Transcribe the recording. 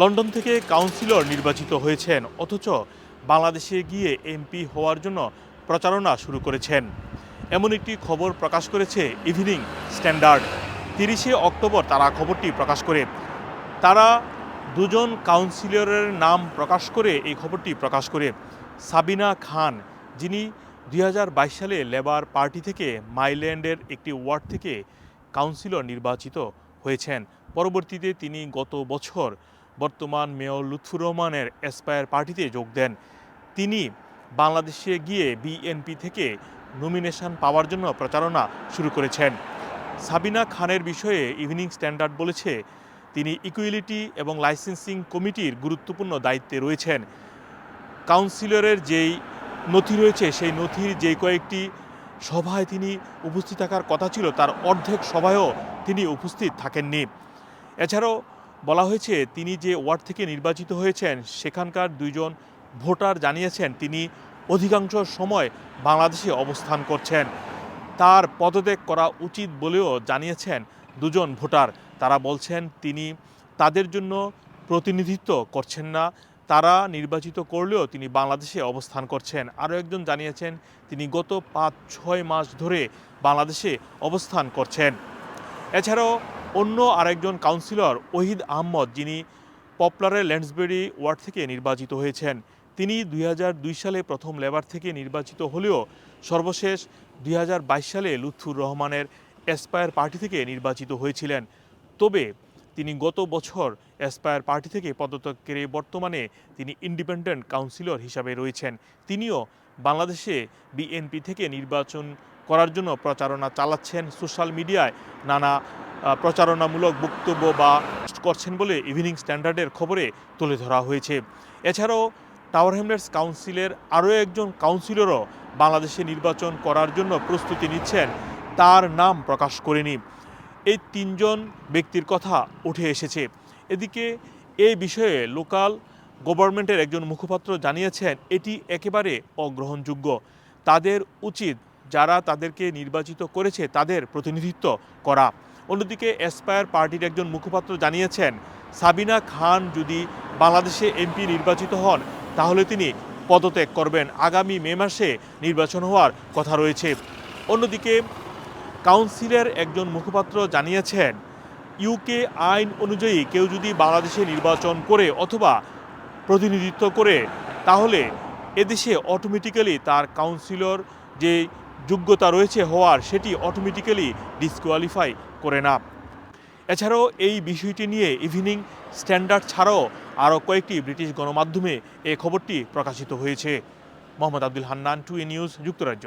London থেকে councillor নির্বাচিত হয়েছেন, অথচ বাংলাদেশে গিয়ে এমপি হওয়ার জন্য প্রচারণা শুরু করেছেন। এমন একটি খবর প্রকাশ করেছে ইভিনিং স্ট্যান্ডার্ড। তিরিশে অক্টোবর তারা খবরটি প্রকাশ করে। তারা দুজন কাউন্সিলরের নাম প্রকাশ করে এই খবরটি প্রকাশ করে। সাবিনা খান, যিনি দুই হাজার বাইশ সালে লেবার পার্টি থেকে মাইল্যান্ডের একটি ওয়ার্ড থেকে কাউন্সিলর নির্বাচিত হয়েছেন। পরবর্তীতে তিনি গত বছর বর্তমান মেয়র লুৎফুর রহমানের এসপায়ার পার্টিতে যোগ দেন। তিনি বাংলাদেশে গিয়ে বিএনপি থেকে নমিনেশন পাওয়ার জন্য প্রচারণা শুরু করেছেন। সাবিনা খানের বিষয়ে ইভিনিং স্ট্যান্ডার্ড বলেছে, তিনি ইকুইলিটি এবং লাইসেন্সিং কমিটির গুরুত্বপূর্ণ দায়িত্বে রয়েছেন। কাউন্সিলরের যেই নথি রয়েছে, সেই নথির যে কয়েকটি সভায় তিনি উপস্থিত থাকার কথা ছিল, তার অর্ধেক সভায়ও তিনি উপস্থিত থাকেননি। এছাড়াও বলা হয়েছে, তিনি যে ওয়ার্ড থেকে নির্বাচিত হয়েছেন, সেখানকার দুইজন ভোটার জানিয়েছেন, তিনি অধিকাংশ সময় বাংলাদেশে অবস্থান করছেন। তার পদত্যাগ করা উচিত বলেও জানিয়েছেন দুজন ভোটার। তারা বলছেন, তিনি তাদের জন্য প্রতিনিধিত্ব করছেন না, তারা নির্বাচিত করলেও তিনি বাংলাদেশে অবস্থান করছেন। আরও একজন জানিয়েছেন, তিনি গত পাঁচ ছয় মাস ধরে বাংলাদেশে অবস্থান করছেন। এছাড়াও অন্য আরেকজন কাউন্সিলর ওহিদ আহমদ, যিনি পপুলারের ল্যান্ডসবেরি ওয়ার্ড থেকে নির্বাচিত হয়েছেন। তিনি দুই হাজার দুই সালে প্রথম লেবার থেকে নির্বাচিত হলেও সর্বশেষ দুই হাজার বাইশ সালে লুৎফুর রহমানের এসপায়ার পার্টি থেকে নির্বাচিত হয়েছিলেন। তবে তিনি গত বছর এসপায়ার পার্টি থেকে পদত্যাগ করে বর্তমানে তিনি ইন্ডিপেন্ডেন্ট কাউন্সিলর হিসাবে রয়েছেন। তিনিও বাংলাদেশে বিএনপি থেকে নির্বাচন করার জন্য প্রচারণা চালাচ্ছেন। সোশ্যাল মিডিয়ায় নানা প্রচারণামূলক বক্তব্য বা করছেন বলে ইভিনিং স্ট্যান্ডার্ডের খবরে তুলে ধরা হয়েছে। এছাড়াও টাওয়ার হ্যামলেটস কাউন্সিলের আরও একজন কাউন্সিলরও বাংলাদেশে নির্বাচন করার জন্য প্রস্তুতি নিচ্ছেন, তার নাম প্রকাশ করেনি। এই তিনজন ব্যক্তির কথা উঠে এসেছে। এদিকে এই বিষয়ে লোকাল গভর্নমেন্টের একজন মুখপাত্র জানিয়েছেন, এটি একেবারে অগ্রহণযোগ্য। তাদের উচিত যারা তাদেরকে নির্বাচিত করেছে, তাদের প্রতিনিধিত্ব করা। অন্যদিকে এসপায়ার পার্টির একজন মুখপাত্র জানিয়েছেন, সাবিনা খান যদি বাংলাদেশে এমপি নির্বাচিত হন, তাহলে তিনি পদত্যাগ করবেন। আগামী মে মাসে নির্বাচন হওয়ার কথা রয়েছে। অন্যদিকে কাউন্সিলের একজন মুখপাত্র জানিয়েছেন ইউকে আইন অনুযায়ী কেউ যদি বাংলাদেশে নির্বাচন করে অথবা প্রতিনিধিত্ব করে, তাহলে এদেশে অটোমেটিক্যালি তার কাউন্সিলর যে যোগ্যতা রয়েছে হওয়ার, সেটি অটোমেটিক্যালি ডিসকোয়ালিফাই করে না। এছাড়াও এই বিষয়টি নিয়ে ইভিনিং স্ট্যান্ডার্ড ছাড়াও আরও কয়েকটি ব্রিটিশ গণমাধ্যমে এই খবরটি প্রকাশিত হয়েছে। Mohammad Abdul Hannan to A news, যুক্তরাজ্য।